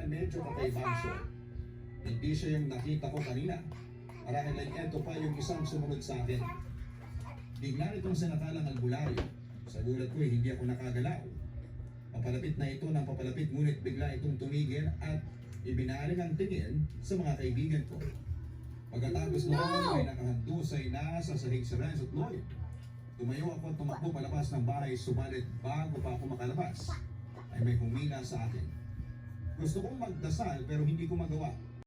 na medyo kakaibanso. Hindi siya yung nakita ko kanina. Marahil ay eto pa yung isang sumunod sa akin. Bigla itong sinakalang albularyo. Sa gulat ko hindi ako nakagalaw. Papalapit na ito ng papalapit ngunit bigla itong tumigil at ibinaling ang tingin sa mga kaibigan ko. Pagkatapos No! noon ay nakahandusay na sa sahig si Renz at Lloyd. Tumayo ako at tumakbo palabas ng bahay subalit bago pa ako makalabas ay may humila sa akin. Gusto kong magdasal pero hindi ko magawa